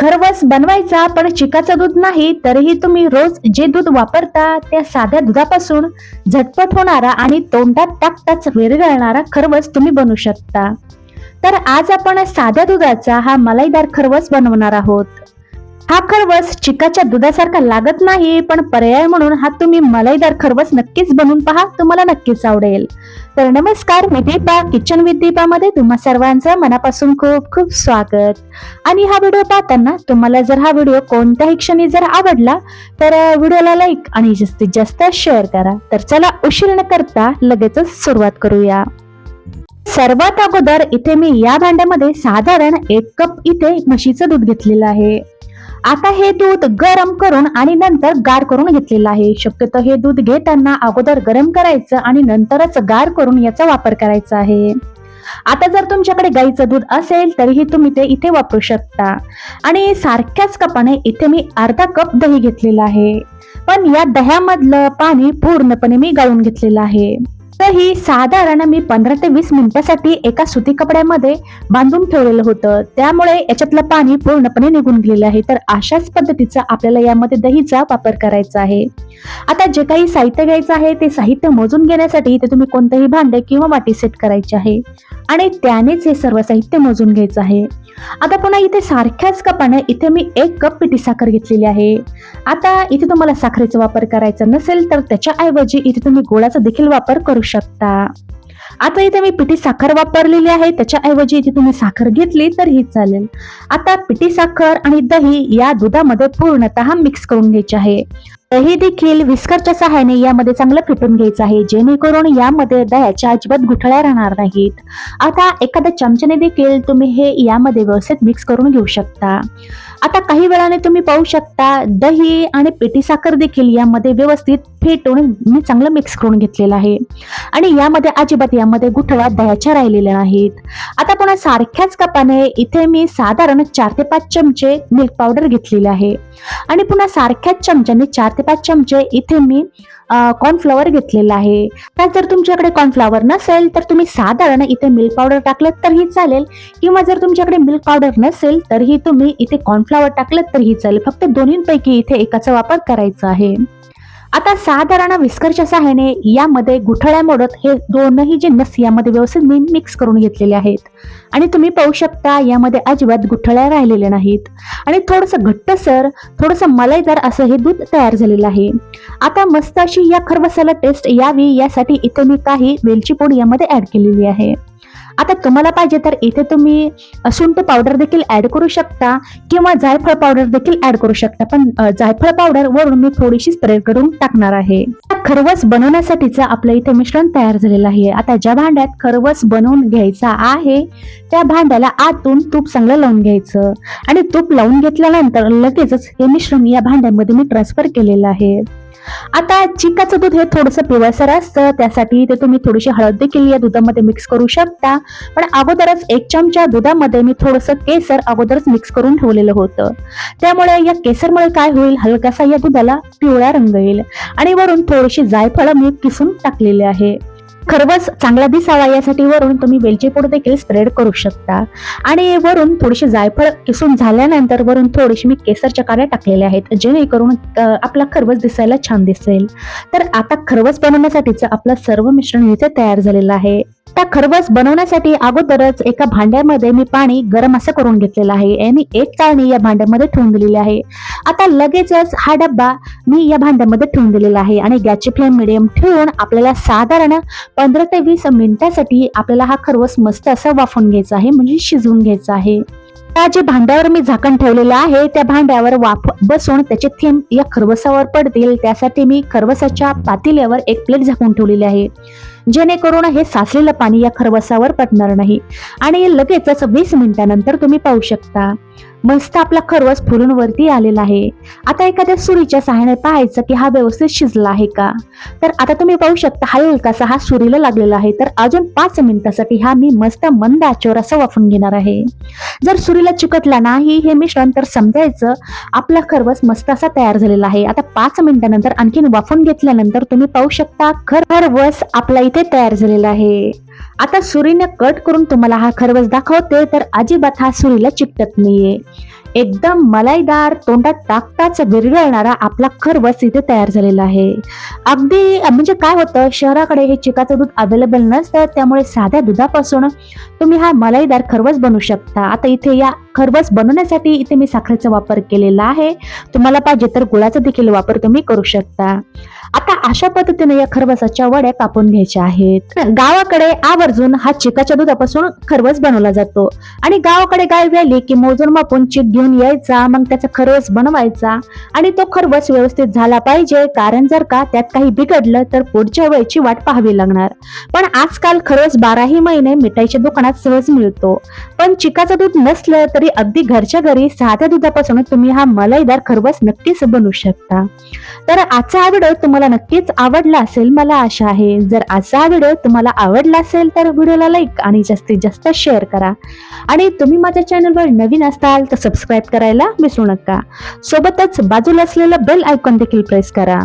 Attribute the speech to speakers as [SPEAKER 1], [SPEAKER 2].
[SPEAKER 1] खरवस बनवायचा पण चिकाचं दूध नाही तरीही तुम्ही रोज जे दूध वापरता त्या साध्या दुधापासून झटपट होणारा आणि तोंडात टाकताच विरघळणारा खरवस तुम्ही बनवू शकता. तर आज आपण साध्या दुधाचा हा मलाईदार खरवस बनवणार आहोत. हा खरवस चिकाच्या दुधासारखा लागत नाही पण पर्याय म्हणून हा तुम्ही मलाईदार खरवस नक्कीच बनवून पहा तुम्हाला नक्कीच आवडेल. तर नमस्कार मी दीपा किचन विथ दीपामध्ये तुम्हा सर्वांचं मनापासून खूप खूप स्वागत. आणि हा व्हिडिओ पाहताना तुम्हाला जर हा व्हिडिओ कोणत्याही क्षणी जर आवडला तर व्हिडिओला लाईक आणि जास्तीत जास्त शेअर करा. तर चला उशीर न करता लगेचच सुरुवात करूया. सर्वात अगोदर इथे मी या भांड्यामध्ये साधारण एक कप इथे म्हशीचं दूध घेतलेलं आहे. आता हे दूध गरम करून आणि नंतर गार करून घेतलेलं आहे. शक्यतो हे दूध घेताना अगोदर गरम करायचं आणि नंतरच गार करून याचा वापर करायचा आहे. आता जर तुमच्याकडे गाईचं दूध असेल तरीही तुम्ही ते इथे वापरू शकता. आणि सारख्याच कपाने इथे मी अर्धा कप दही घेतलेला आहे. पण या दह्यामधलं पाणी पूर्णपणे मी गाळून घेतलेलं आहे. दही साधारण मी पंधरा ते वीस मिनिटासाठी एका सुती कपड्यामध्ये बांधून ठेवलेलं होतं. त्यामुळे याच्यातलं पाणी पूर्णपणे निघून गेलेलं आहे. तर अशाच पद्धतीचा आपल्याला यामध्ये दहीचा वापर करायचा आहे. आता जे काही साहित्य घ्यायचं आहे ते साहित्य मोजून घेण्यासाठी ते तुम्ही कोणतंही भांडे किंवा वाटी सेट करायचे आहे. आणि त्यानेच हे सर्व साहित्य मोजून घ्यायचं आहे. आता पुन्हा इथे सारख्याच कपाने इथे मी एक कप पिठी साखर घेतलेली आहे. आता इथे तुम्हाला साखरेचा वापर करायचा नसेल तर त्याच्याऐवजी इथे तुम्ही गुळाचा देखील वापर करू शकता. आता इथे मी पिठी साखर वापरलेली आहे त्याच्याऐवजी इथे तुम्ही साखर घेतली तर ही चालेल. आता पिठी साखर आणि दही या दुधामध्ये पूर्णतः मिक्स करून घ्यायचे आहे. दही देखील विस्करच्या सहाय्याने यामध्ये चांगलं फिटून घ्यायचं आहे. जेणेकरून यामध्ये दह्याच्या अजिबात गुठळ्या राहणार नाहीत. आता एखाद्या चमच्याने देखील तुम्ही हे यामध्ये व्यवस्थित मिक्स करून घेऊ शकता. आता काही वेळाने तुम्ही पाहू शकता दही आणि पिठी साखर देखील यामध्ये व्यवस्थित फेटून मी चांगलं मिक्स करून घेतलेलं आहे. आणि यामध्ये अजिबात यामध्ये गुठळ्या दह्याच्या राहिलेल्या नाहीत. आता पुन्हा सारख्याच कपाने इथे मी साधारण चार ते पाच चमचे मिल्क पावडर घेतलेले आहे. आणि पुन्हा सारख्याच चमच्याने चार ते पाच चमचे इथे मी कॉर्नफ्लॉवर घेतलेला आहे. तर जर तुमच्याकडे कॉर्नफ्लॉवर नसेल तर तुम्ही साधारण इथे मिल्क पावडर टाकलं तरीही चालेल. किंवा जर तुमच्याकडे मिल्क पावडर नसेल तरीही तुम्ही इथे कॉर्नफ्लॉवर टाकलं तरीही चालेल. फक्त दोन्हींपैकी इथे एकाचा वापर करायचा आहे. आता साधारण विस्करच्या सहाय्याने यामध्ये गुठळ्या मोडत हे दोनही जे नस यामध्ये व्यवस्थित मी मिक्स करून घेतलेले आहेत. आणि तुम्ही पाहू शकता यामध्ये अजिबात गुठळ्या राहिलेल्या नाहीत. आणि थोडंसं घट्टसर थोडंसं मलाईदार असं हे दूध तयार झालेलं आहे. आता मस्त अशी या खरबसाला टेस्ट यावी यासाठी इथे मी काही वेलची पूड यामध्ये ऍड केलेली आहे. आता तुम्हाला पाहिजे तर इथे तुम्ही सुंठ पावडर देखील ऍड करू शकता किंवा जायफळ पावडर देखील ऍड करू शकता. पण जायफळ पावडर वरून मी थोडीशी स्प्रे करून टाकणार आहे. खरवस बनवण्यासाठीचं आपलं इथे मिश्रण तयार झालेलं आहे. आता ज्या भांड्यात खरवस बनवून घ्यायचा आहे त्या भांड्याला आतून तूप चांगलं लावून घ्यायचं. आणि तूप लावून घेतल्यानंतर लगेचच हे मिश्रण या भांड्यामध्ये मी ट्रान्सफर केलेलं आहे. आता चिकाचं दूध हे थोडंसं पिवळसर असतं त्यासाठी ते तुम्ही थोडीशी हळद देखील या दुधामध्ये मिक्स करू शकता. पण अगोदरच एक चमचा दुधामध्ये मी थोडंसं केसर अगोदरच मिक्स करून ठेवलेलं होतं. त्यामुळे या केसरमुळे काय होईल? हलकासा या दुधाला पिवळा रंग येईल. आणि वरून थोडीशी जायफळ मी किसून टाकलेली आहे. खरवस चांगला दिसावा यासाठी वरून तुम्ही वेलची पूड देखील स्प्रेड करू शकता. आणि वरून थोडीशी जायफळ किसून झाल्यानंतर वरून थोडीशी मी केसरच्या काड्या टाकलेल्या आहेत जेणेकरून आपला खरवस दिसायला छान दिसेल. तर आता खरवस बनवण्यासाठीचं आपलं सर्व मिश्रण इथे तयार झालेलं आहे. त्या खरवस बनवण्यासाठी अगोदरच एका भांड्यामध्ये मी पाणी गरम असं करून घेतलेलं आहे. आणि एक चाळणी या भांड्यामध्ये ठेवून दिलेली आहे. आता लगेचच हा डब्बा मी या भांड्यामध्ये ठेवून दिलेला आहे आणि गॅसची फ्लेम मिडियम ठेवून आपल्याला साधारण पंधरा ते वीस मिनिटासाठी आपल्याला हा खरवस मस्त असा वाफून घ्यायचा आहे म्हणजे शिजवून घ्यायचा आहे. त्या जे भांड्यावर मी झाकण ठेवलेलं आहे त्या भांड्यावर वाफ बसून त्याचे थेंब या खरवसावर पडतील. त्यासाठी मी खरवसाच्या पातेल्यावर एक प्लेट झाकून ठेवलेली आहे. जेणेकरून हे साचलेलं पाणी या खरवसावर पडणार नाही. आणि लगेचच वीस मिनिटानंतर तुम्ही पाहू शकता. मस्त आपला खरवस फुलून वरती आलेला आहे. आता एखाद्या सुरीच्या सहाय्याने पाहायचं की हा व्यवस्थित शिजला आहे का? तर आता तुम्ही पाहू शकता हलकासा हा सुरीला लागलेला आहे. तर अजून पाच मिनिटासाठी हा मी मस्त मंद आचेवर असं वाफून घेणार आहे. जर सुरीला चिकटला नाही हे मिश्रण तर समजायचं आपला खरवस मस्त असा तयार झालेला आहे. आता पाच मिनिटानंतर आणखीन वाफून घेतल्यानंतर तुम्ही पाहू शकता खरवस आपला इथे तयार झालेलं आहे. आता सुरीने कट करून तुम्हाला हा खरवस दाखवते तर अजिबात हा सुरीला चिकटत नाहीये. एकदम मलाईदार तोंडात टाकताच विरघळणारा आपला खरवस इथे तयार झालेला आहे. अगदी म्हणजे काय होतं शहराकडे हे चिकाचं दूध अवेलेबल नसतं त्यामुळे साध्या दुधापासून तुम्ही हा मलाईदार खरवस बनवू शकता. आता इथे या खरवस बनवण्यासाठी इथे मी साखरेचा वापर केलेला आहे. तुम्हाला पाहिजे तर गुळाचा देखील वापर तुम्ही करू शकता. आता अशा पद्धतीने या खरवसाच्या वड्या कापून घ्यायच्या आहेत. गावाकडे आवर्जून हा चिकाच्या दुधापासून खरवस बनवला जातो. आणि गावाकडे गाय व्याली की मोजून मापून चिक घेऊन यायचा मग त्याचा खरवस बनवायचा. आणि तो खरवस व्यवस्थित झाला पाहिजे कारण जर का त्यात काही बिघडलं तर पुढच्या वेळची वाट पाहावी लागणार. पण आजकाल खरवस बाराही महिने मिठाईच्या दुकानात सहज मिळतो. पण चिकाचं दूध नसलं तरी अगदी घरच्या घरी साध्या दुधापासून तुम्ही हा मलाईदार खरवस नक्कीच बनवू शकता. तर आजचा हा व्हिडिओ तुम्हाला नक्कीच आवडला असेल मला आशा आहे. जर आजचा हा व्हिडिओ तुम्हाला आवडला असेल असेल तर व्हिडिओला लाईक आणि जास्तीत जास्त शेअर करा. आणि तुम्ही माझ्या चॅनलवर नवीन असाल तर सबस्क्राईब करायला विसरू नका. सोबतच बाजूला असलेलं बेल आयकॉन देखील प्रेस करा.